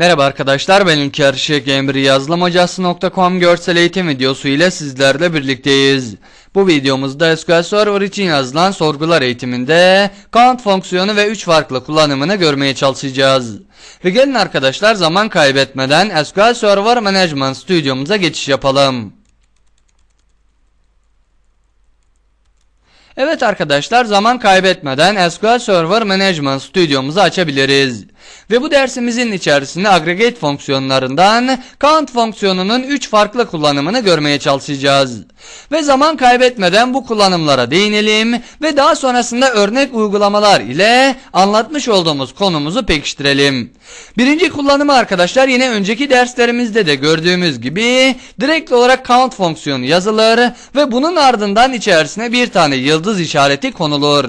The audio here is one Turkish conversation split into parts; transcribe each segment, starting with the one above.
Merhaba arkadaşlar ben İlker Şık Emri görsel eğitim videosu ile sizlerle birlikteyiz. Bu videomuzda SQL Server için yazılan sorgular eğitiminde count fonksiyonu ve 3 farklı kullanımını görmeye çalışacağız. Ve gelin arkadaşlar zaman kaybetmeden SQL Server Management Studio'muza geçiş yapalım. Evet arkadaşlar zaman kaybetmeden SQL Server Management Studio'muzu açabiliriz. Ve bu dersimizin içerisinde aggregate fonksiyonlarından count fonksiyonunun 3 farklı kullanımını görmeye çalışacağız. Ve zaman kaybetmeden bu kullanımlara değinelim ve daha sonrasında örnek uygulamalar ile anlatmış olduğumuz konumuzu pekiştirelim. Birinci kullanımı arkadaşlar yine önceki derslerimizde de gördüğümüz gibi direkt olarak count fonksiyonu yazılır ve bunun ardından içerisine bir tane yıldız işareti konulur.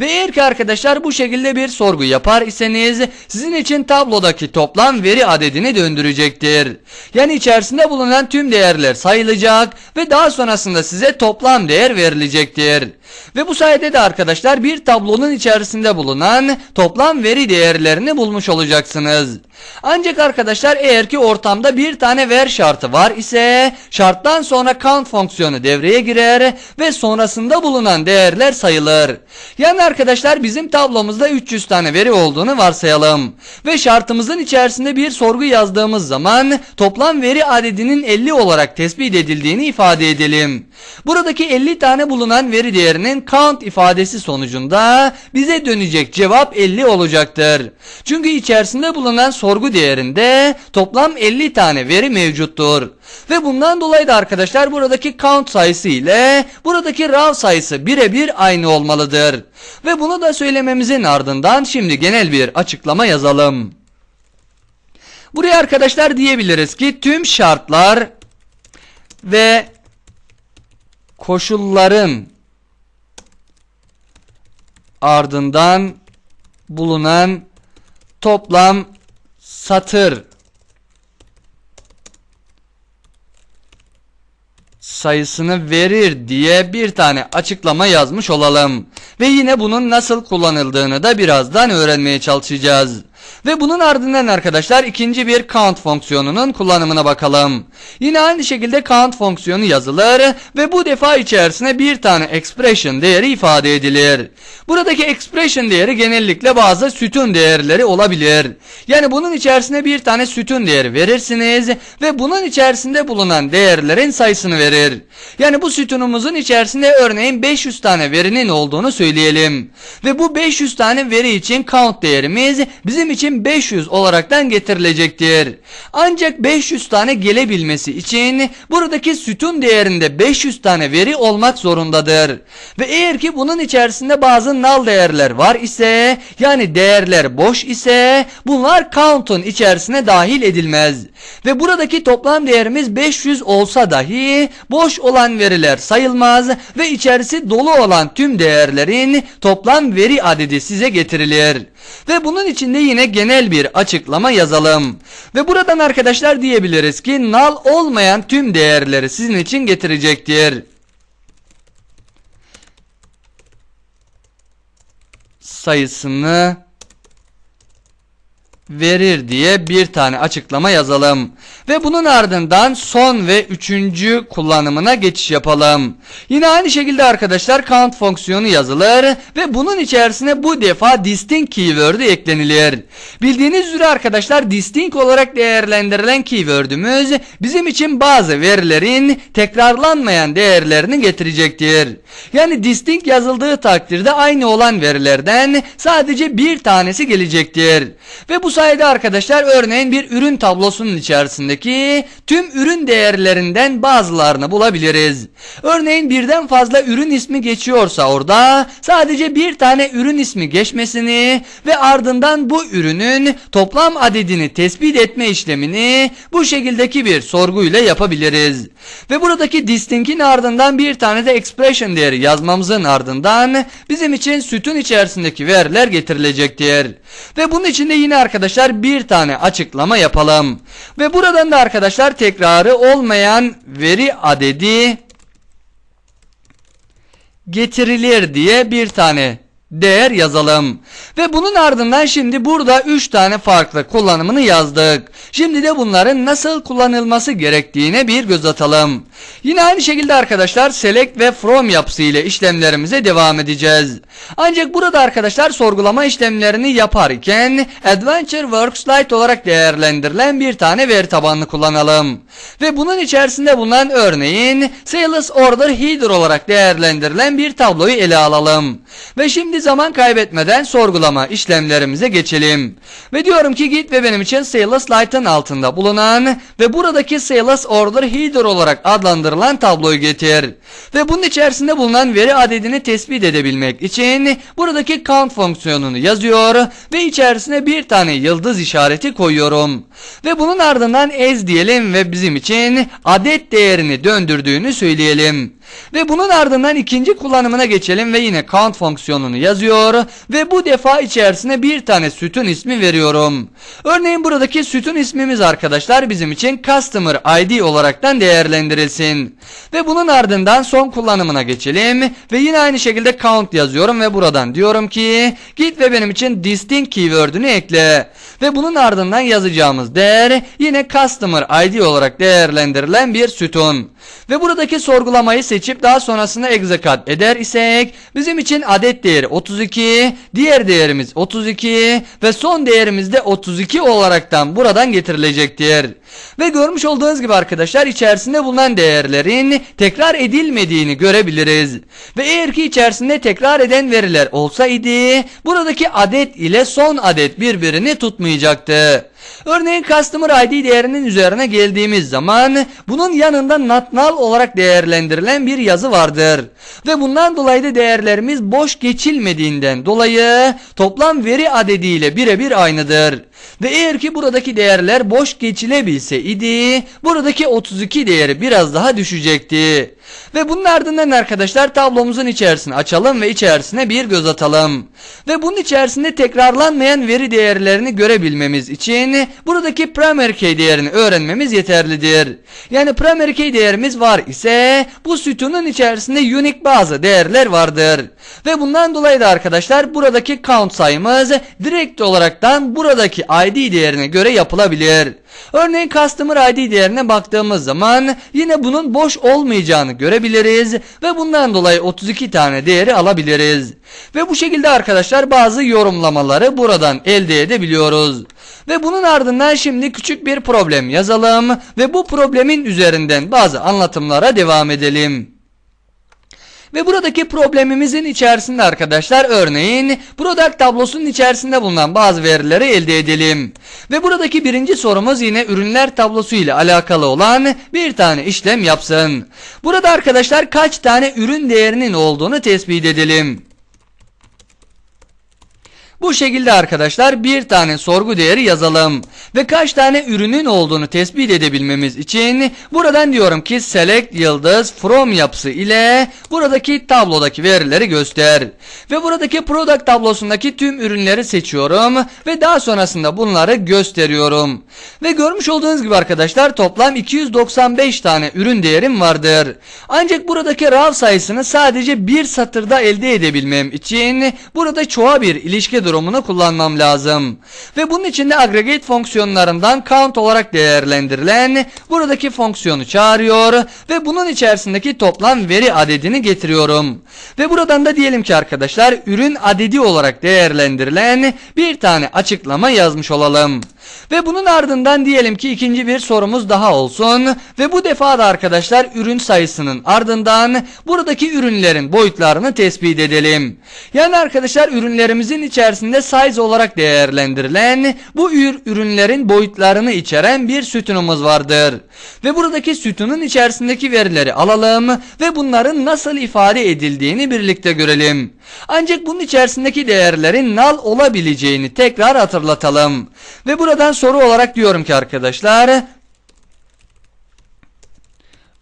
Ve eğer ki arkadaşlar bu şekilde bir sorgu yapar iseniz sizin için tablodaki toplam veri adedini döndürecektir. Yani içerisinde bulunan tüm değerler sayılacak ve daha sonrasında size toplam değer verilecektir. Ve bu sayede de arkadaşlar bir tablonun içerisinde bulunan toplam veri değerlerini bulmuş olacaksınız. Ancak arkadaşlar eğer ki ortamda bir tane ver şartı var ise şarttan sonra count fonksiyonu devreye girer ve sonrasında bulunan değerler sayılır. Yani arkadaşlar bizim tablomuzda 300 tane veri olduğunu varsayalım. Ve şartımızın içerisinde bir sorgu yazdığımız zaman toplam veri adedinin 50 olarak tespit edildiğini ifade edelim. Buradaki 50 tane bulunan veri değerinin count ifadesi sonucunda bize dönecek cevap 50 olacaktır. Çünkü içerisinde bulunan sorgu değerinde toplam 50 tane veri mevcuttur. Ve bundan dolayı da arkadaşlar buradaki count sayısı ile buradaki raw sayısı birebir aynı olmalıdır. Ve bunu da söylememizin ardından şimdi genel bir açıklama yazalım. Buraya arkadaşlar diyebiliriz ki tüm şartlar ve koşulların ardından bulunan toplam satır sayısını verir diye bir tane açıklama yazmış olalım. Ve yine bunun nasıl kullanıldığını da birazdan öğrenmeye çalışacağız. Ve bunun ardından arkadaşlar ikinci bir count fonksiyonunun kullanımına bakalım. Yine aynı şekilde count fonksiyonu yazılır ve bu defa içerisine bir tane expression değeri ifade edilir. Buradaki expression değeri genellikle bazı sütun değerleri olabilir. Yani bunun içerisine bir tane sütun değeri verirsiniz ve bunun içerisinde bulunan değerlerin sayısını verir. Yani bu sütunumuzun içerisinde örneğin 500 tane verinin olduğunu söyleyelim. Ve bu 500 tane veri için count değerimiz bizim için 500 olaraktan getirilecektir. Ancak 500 tane gelebilmesi için buradaki sütun değerinde 500 tane veri olmak zorundadır. Ve eğer ki bunun içerisinde bazı null değerler var ise yani değerler boş ise bunlar count'un içerisine dahil edilmez. Ve buradaki toplam değerimiz 500 olsa dahi boş olan veriler sayılmaz ve içerisi dolu olan tüm değerlerin toplam veri adedi size getirilir. Ve bunun içinde yine genel bir açıklama yazalım. Ve buradan arkadaşlar diyebiliriz ki null olmayan tüm değerleri sizin için getirecektir. sayısını verir diye bir tane açıklama yazalım. Ve bunun ardından son ve üçüncü kullanımına geçiş yapalım. Yine aynı şekilde arkadaşlar count fonksiyonu yazılır ve bunun içerisine bu defa distinct keyword'ü eklenilir. Bildiğiniz üzere arkadaşlar distinct olarak değerlendirilen keyword'ümüz bizim için bazı verilerin tekrarlanmayan değerlerini getirecektir. Yani distinct yazıldığı takdirde aynı olan verilerden sadece bir tanesi gelecektir. Ve bu sayede arkadaşlar örneğin bir ürün tablosunun içerisindeki tüm ürün değerlerinden bazılarını bulabiliriz. Örneğin birden fazla ürün ismi geçiyorsa orada sadece bir tane ürün ismi geçmesini ve ardından bu ürünün toplam adedini tespit etme işlemini bu şekildeki bir sorguyla yapabiliriz. Ve buradaki distinct'in ardından bir tane de expression değeri yazmamızın ardından bizim için sütun içerisindeki veriler getirilecektir. Ve bunun içinde yine arkadaşlar bir tane açıklama yapalım. Ve buradan da arkadaşlar tekrarı olmayan veri adedi getirilir diye bir tane değer yazalım. Ve bunun ardından şimdi burada 3 tane farklı kullanımını yazdık. Şimdi de bunların nasıl kullanılması gerektiğine bir göz atalım. Yine aynı şekilde arkadaşlar select ve from yapısı ile işlemlerimize devam edeceğiz. Ancak burada arkadaşlar sorgulama işlemlerini yaparken Adventure Works Lite olarak değerlendirilen bir tane veri tabanını kullanalım. Ve bunun içerisinde bulunan örneğin Sales Order Header olarak değerlendirilen bir tabloyu ele alalım. Ve şimdi zaman kaybetmeden sorgulama işlemlerimize geçelim. Ve diyorum ki git ve benim için Sales Lite'ın altında bulunan ve buradaki Sales Order Header olarak adlandırılan tabloyu getir. Ve bunun içerisinde bulunan veri adedini tespit edebilmek için buradaki count fonksiyonunu yazıyor ve içerisine bir tane yıldız işareti koyuyorum. Ve bunun ardından as diyelim ve bizim için adet değerini döndürdüğünü söyleyelim. Ve bunun ardından ikinci kullanımına geçelim ve yine count fonksiyonunu yazıyor ve bu defa içerisine bir tane sütun ismi veriyorum. Örneğin buradaki sütun ismimiz arkadaşlar bizim için customer id olaraktan değerlendirilsin. Ve bunun ardından son kullanımına geçelim ve yine aynı şekilde count yazıyorum ve buradan diyorum ki git ve benim için distinct keyword'ünü ekle. Ve bunun ardından yazacağımız değer yine customer id olarak değerlendirilen bir sütun. Ve buradaki sorgulamayı seçip daha sonrasında execute eder isek bizim için adet değeri 32, diğer değerimiz 32 ve son değerimiz de 32 olaraktan buradan getirilecektir. Ve görmüş olduğunuz gibi arkadaşlar içerisinde bulunan değerlerin tekrar edilmediğini görebiliriz. Ve eğer ki içerisinde tekrar eden veriler olsaydı buradaki adet ile son adet birbirini tutmayacaktı. Örneğin Customer ID değerinin üzerine geldiğimiz zaman bunun yanında not null olarak değerlendirilen bir yazı vardır. Ve bundan dolayı da değerlerimiz boş geçilmediğinden dolayı toplam veri adediyle birebir aynıdır. Ve eğer ki buradaki değerler boş geçilebilse idi buradaki 32 değeri biraz daha düşecekti. Ve bunun ardından arkadaşlar tablomuzun içerisini açalım ve içerisine bir göz atalım. Ve bunun içerisinde tekrarlanmayan veri değerlerini görebilmemiz için buradaki primary key değerini öğrenmemiz yeterlidir. Yani primary key değerimiz var ise bu sütunun içerisinde unique bazı değerler vardır. Ve bundan dolayı da arkadaşlar buradaki count sayımız direkt olaraktan buradaki ID değerine göre yapılabilir. Örneğin customer ID değerine baktığımız zaman yine bunun boş olmayacağını görebiliriz ve bundan dolayı 32 tane değeri alabiliriz. Ve bu şekilde arkadaşlar bazı yorumlamaları buradan elde edebiliyoruz. Ve bunun ardından şimdi küçük bir problem yazalım ve bu problemin üzerinden bazı anlatımlara devam edelim. Ve buradaki problemimizin içerisinde arkadaşlar örneğin product tablosunun içerisinde bulunan bazı verileri elde edelim. Ve buradaki birinci sorumuz yine ürünler tablosu ile alakalı olan bir tane işlem yapsın. Burada arkadaşlar kaç tane ürün değerinin olduğunu tespit edelim. Bu şekilde arkadaşlar bir tane sorgu değeri yazalım. Ve kaç tane ürünün olduğunu tespit edebilmemiz için buradan diyorum ki select yıldız from yapısı ile buradaki tablodaki verileri göster. Ve buradaki product tablosundaki tüm ürünleri seçiyorum ve daha sonrasında bunları gösteriyorum. Ve görmüş olduğunuz gibi arkadaşlar toplam 295 tane ürün değerim vardır. Ancak buradaki raw sayısını sadece bir satırda elde edebilmem için burada çoğa bir ilişki durumunu kullanmam lazım. Ve bunun için de aggregate fonksiyonlarından count olarak değerlendirilen buradaki fonksiyonu çağırıyor ve bunun içerisindeki toplam veri adedini getiriyorum. Ve buradan da diyelim ki arkadaşlar ürün adedi olarak değerlendirilen bir tane açıklama yazmış olalım. Ve bunun ardından diyelim ki ikinci bir sorumuz daha olsun ve bu defa da arkadaşlar ürün sayısının ardından buradaki ürünlerin boyutlarını tespit edelim. Yani arkadaşlar ürünlerimizin içerisinde size olarak değerlendirilen bu ür ürünlerin boyutlarını içeren bir sütunumuz vardır. Ve buradaki sütunun içerisindeki verileri alalım ve bunların nasıl ifade edildiğini birlikte görelim. Ancak bunun içerisindeki değerlerin null olabileceğini tekrar hatırlatalım. Ve buradan soru olarak diyorum ki arkadaşlar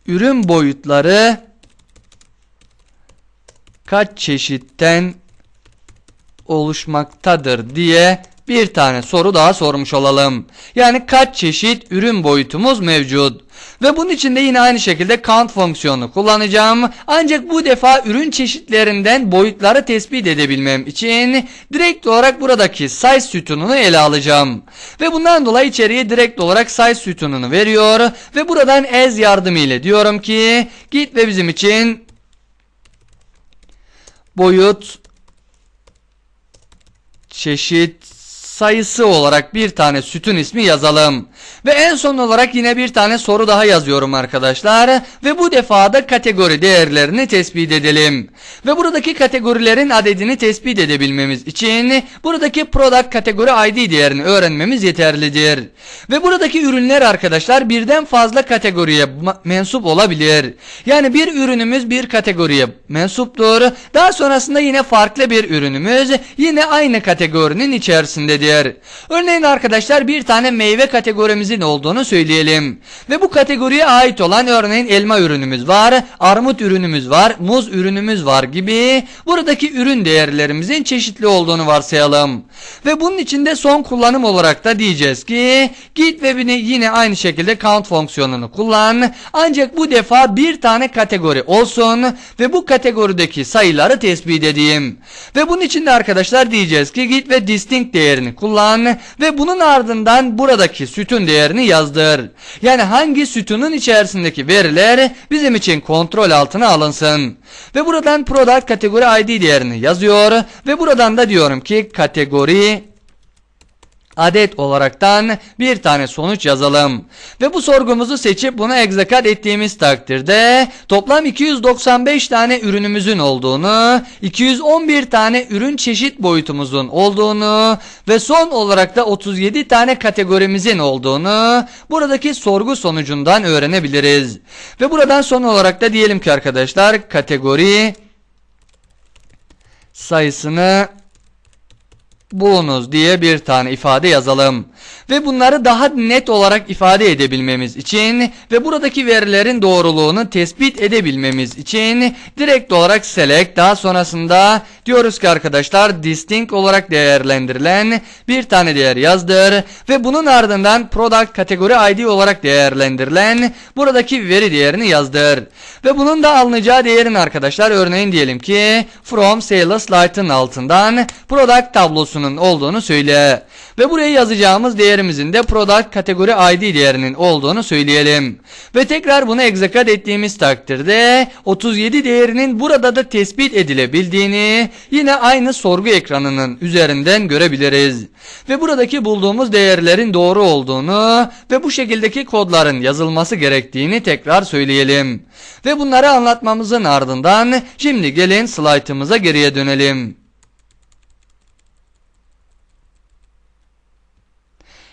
ürün boyutları kaç çeşitten oluşmaktadır diye bir tane soru daha sormuş olalım. Yani kaç çeşit ürün boyutumuz mevcut? Ve bunun için de yine aynı şekilde count fonksiyonunu kullanacağım. Ancak bu defa ürün çeşitlerinden boyutları tespit edebilmem için direkt olarak buradaki size sütununu ele alacağım. Ve bundan dolayı içeriye direkt olarak size sütununu veriyor ve buradan as yardımıyla diyorum ki git ve bizim için boyut çeşit sayısı olarak bir tane sütun ismi yazalım. Ve en son olarak yine bir tane soru daha yazıyorum arkadaşlar. Ve bu defa da kategori değerlerini tespit edelim. Ve buradaki kategorilerin adedini tespit edebilmemiz için buradaki product kategori ID değerini öğrenmemiz yeterlidir. Ve buradaki ürünler arkadaşlar birden fazla kategoriye mensup olabilir. Yani bir ürünümüz bir kategoriye mensuptur. Daha sonrasında yine farklı bir ürünümüz yine aynı kategorinin içerisindedir. Örneğin arkadaşlar bir tane meyve kategorimizin olduğunu söyleyelim. Ve bu kategoriye ait olan örneğin elma ürünümüz var, armut ürünümüz var, muz ürünümüz var gibi buradaki ürün değerlerimizin çeşitli olduğunu varsayalım. Ve bunun içinde son kullanım olarak da diyeceğiz ki git ve yine aynı şekilde count fonksiyonunu kullan. Ancak bu defa bir tane kategori olsun ve bu kategorideki sayıları tespit edeyim. Ve bunun için de arkadaşlar diyeceğiz ki git ve distinct değerini kullan ve bunun ardından buradaki sütun değerini yazdır. Yani hangi sütunun içerisindeki veriler bizim için kontrol altına alınsın. Ve buradan product kategori ID değerini yazıyor ve buradan da diyorum ki kategori adet olaraktan bir tane sonuç yazalım. Ve bu sorgumuzu seçip bunu execute ettiğimiz takdirde toplam 295 tane ürünümüzün olduğunu, 211 tane ürün çeşit boyutumuzun olduğunu ve son olarak da 37 tane kategorimizin olduğunu buradaki sorgu sonucundan öğrenebiliriz. Ve buradan son olarak da diyelim ki arkadaşlar kategori sayısını bulunuz diye bir tane ifade yazalım. Ve bunları daha net olarak ifade edebilmemiz için ve buradaki verilerin doğruluğunu tespit edebilmemiz için direkt olarak select daha sonrasında diyoruz ki arkadaşlar distinct olarak değerlendirilen bir tane değer yazdır ve bunun ardından product kategori ID olarak değerlendirilen buradaki veri değerini yazdır. Ve bunun da alınacağı değerin arkadaşlar örneğin diyelim ki from sales light'ın altından product tablosunun olduğunu söyle. Ve buraya yazacağımız değerimizin de product kategori ID değerinin olduğunu söyleyelim. Ve tekrar bunu execute ettiğimiz takdirde 37 değerinin burada da tespit edilebildiğini yine aynı sorgu ekranının üzerinden görebiliriz. Ve buradaki bulduğumuz değerlerin doğru olduğunu ve bu şekildeki kodların yazılması gerektiğini tekrar söyleyelim. Ve bunları anlatmamızın ardından şimdi gelin slaytımıza geriye dönelim.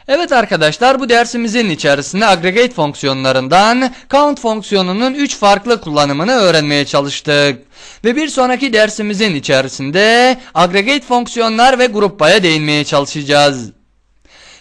Evet arkadaşlar bu dersimizin içerisinde aggregate fonksiyonlarından count fonksiyonunun 3 farklı kullanımını öğrenmeye çalıştık. Ve bir sonraki dersimizin içerisinde aggregate fonksiyonlar ve gruppaya değinmeye çalışacağız.